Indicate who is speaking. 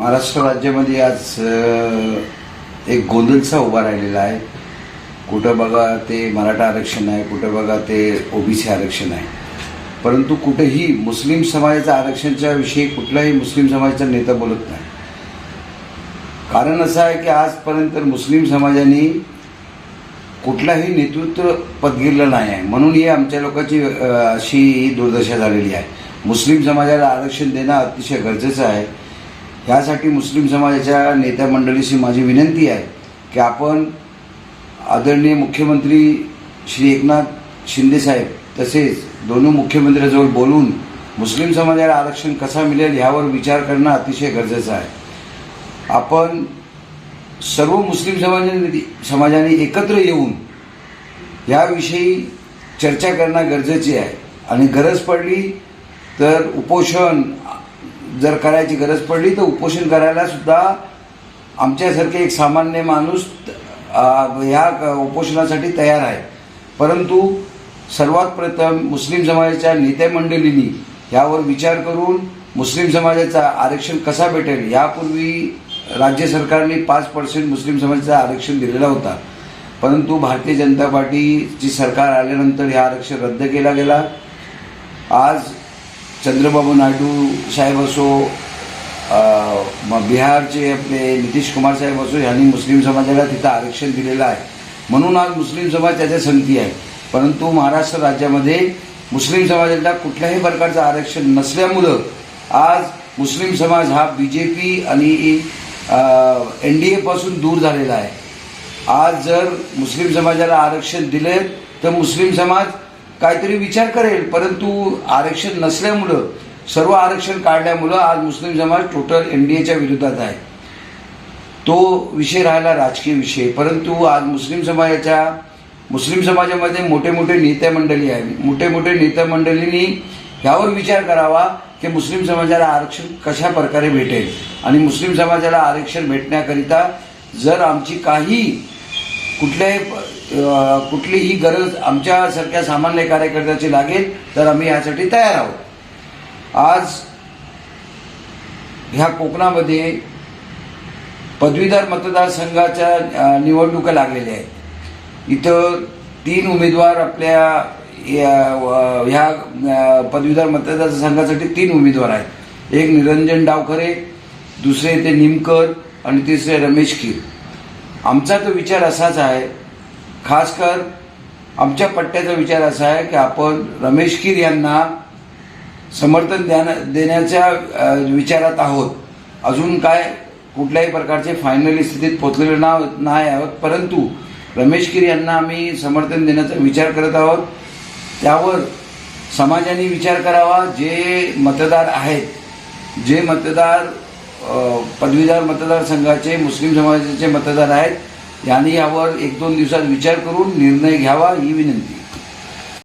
Speaker 1: महाराष्ट्र राज्यामध्ये आज एक गोंधळचा उभा राहिलेला आहे. कुठं बघा ते मराठा आरक्षण आहे कुठं बघा ते ओबीसी आरक्षण आहे. परंतु कुठेही मुस्लिम समाजाच्या आरक्षणच्या विषयी कुठलाही मुस्लिम समाजाचा नेता बोलत नाही. कारण असं आहे की आजपर्यंत मुस्लिम समाजाने कुठलाही नेतृत्व पदगिरलं नाही आहे. म्हणून ही आमच्या लोकांची अशी दुर्दशा झालेली आहे. मुस्लिम समाजाला आरक्षण देणं अतिशय गरजेचं आहे. यासाठी मुस्लिम समाजाच्या नेत्या मंडळीशी माझी विनंती आहे की आपण आदरणीय मुख्यमंत्री श्री एकनाथ शिंदेसाहेब तसेच दोन्ही मुख्यमंत्र्यांजवळ बोलून मुस्लिम समाजाला आरक्षण कसा मिळेल ह्यावर विचार करणं अतिशय गरजेचं आहे. आपण सर्व मुस्लिम समाजाने समाजाने एकत्र येऊन याविषयी चर्चा करणं गरजेची आहे. आणि गरज पडली तर उपोषण जर करायची गरज पडली तर उपोषण करायला सुद्धा आमच्यासारखे एक सामान्य माणूस ह्या उपोषणासाठी तयार आहे. परंतु सर्वात प्रथम मुस्लिम समाजाच्या नेत्या मंडळींनी यावर विचार करून मुस्लिम समाजाचा आरक्षण कसा भेटेल यापूर्वी राज्य सरकारने पाच पर्सेंट मुस्लिम समाजाचा आरक्षण दिलेला होता. परंतु भारतीय जनता पार्टीची सरकार आल्यानंतर हे आरक्षण रद्द केला गेला. आज चंद्रबाबू नायडू साहेब असो बिहारचे आपले नितीश कुमार साहेब असो यांनी मुस्लिम समाजाला तिथं आरक्षण दिलेलं आहे. म्हणून आज मुस्लिम समाज त्याच्या संगती आहे. परंतु महाराष्ट्र राज्यामध्ये मुस्लिम समाजाला कुठल्याही प्रकारचं आरक्षण नसल्यामुळं आज मुस्लिम समाज हा बी जे पी आणि एन डी एपासून दूर झालेला आहे. आज जर मुस्लिम समाजाला आरक्षण दिले तर मुस्लिम समाज काहीतरी विचार करेल परंतु आरक्षण नसल्यामुळं सर्व आरक्षण काढल्यामुळं आज मुस्लिम समाज टोटल एन डी एच्या विरोधात आहे. तो विषय राहिला राजकीय विषय परंतु आज मुस्लिम समाजाच्या मुस्लिम समाजामध्ये मोठे मोठे नेत्या मंडळी आहे मोठे मोठे नेत्या मंडळींनी ह्यावर विचार करावा की मुस्लिम समाजाला आरक्षण कशा प्रकारे भेटेल? आणि मुस्लिम समाजाला आरक्षण भेटण्याकरिता जर आमची काही कुठल्याही कुठलीही गरज आमच्यासारख्या सामान्य कार्यकर्त्याची लागेल तर आम्ही यासाठी तयार आहोत. आज ह्या कोकणामध्ये पदवीधर मतदारसंघाच्या निवडणुका लागलेल्या आहेत. इथं तीन उमेदवार आपल्या या- ह्या पदवीधर मतदारसंघासाठी तीन उमेदवार आहेत. एक निरंजन डावखरे दुसरे ते निमकर आणि तिसरे रमेश खीर. आमचा तो विचार असाच आहे. खास कर आमच्या पट्ट्याचा विचार असा आहे की आपण रमेश खीर यांना समर्थन द्यान- देण्याच्या विचारात आहोत. अजून काय कुठल्याही प्रकारचे फायनली स्थितीत पोचलेले नाव नाही आहोत. परंतु रमेश कीर यांना आम्ही समर्थन देण्याचा विचार करत आहोत. त्यावर समाजाने विचार करावा. जे मतदार आहेत जे मतदार पदवीधर मतदारसंघाचे मुस्लिम समाजाचे मतदार आहेत. यांनी यावर एक दोन दिवसात विचार करून निर्णय घ्यावा ही विनंती.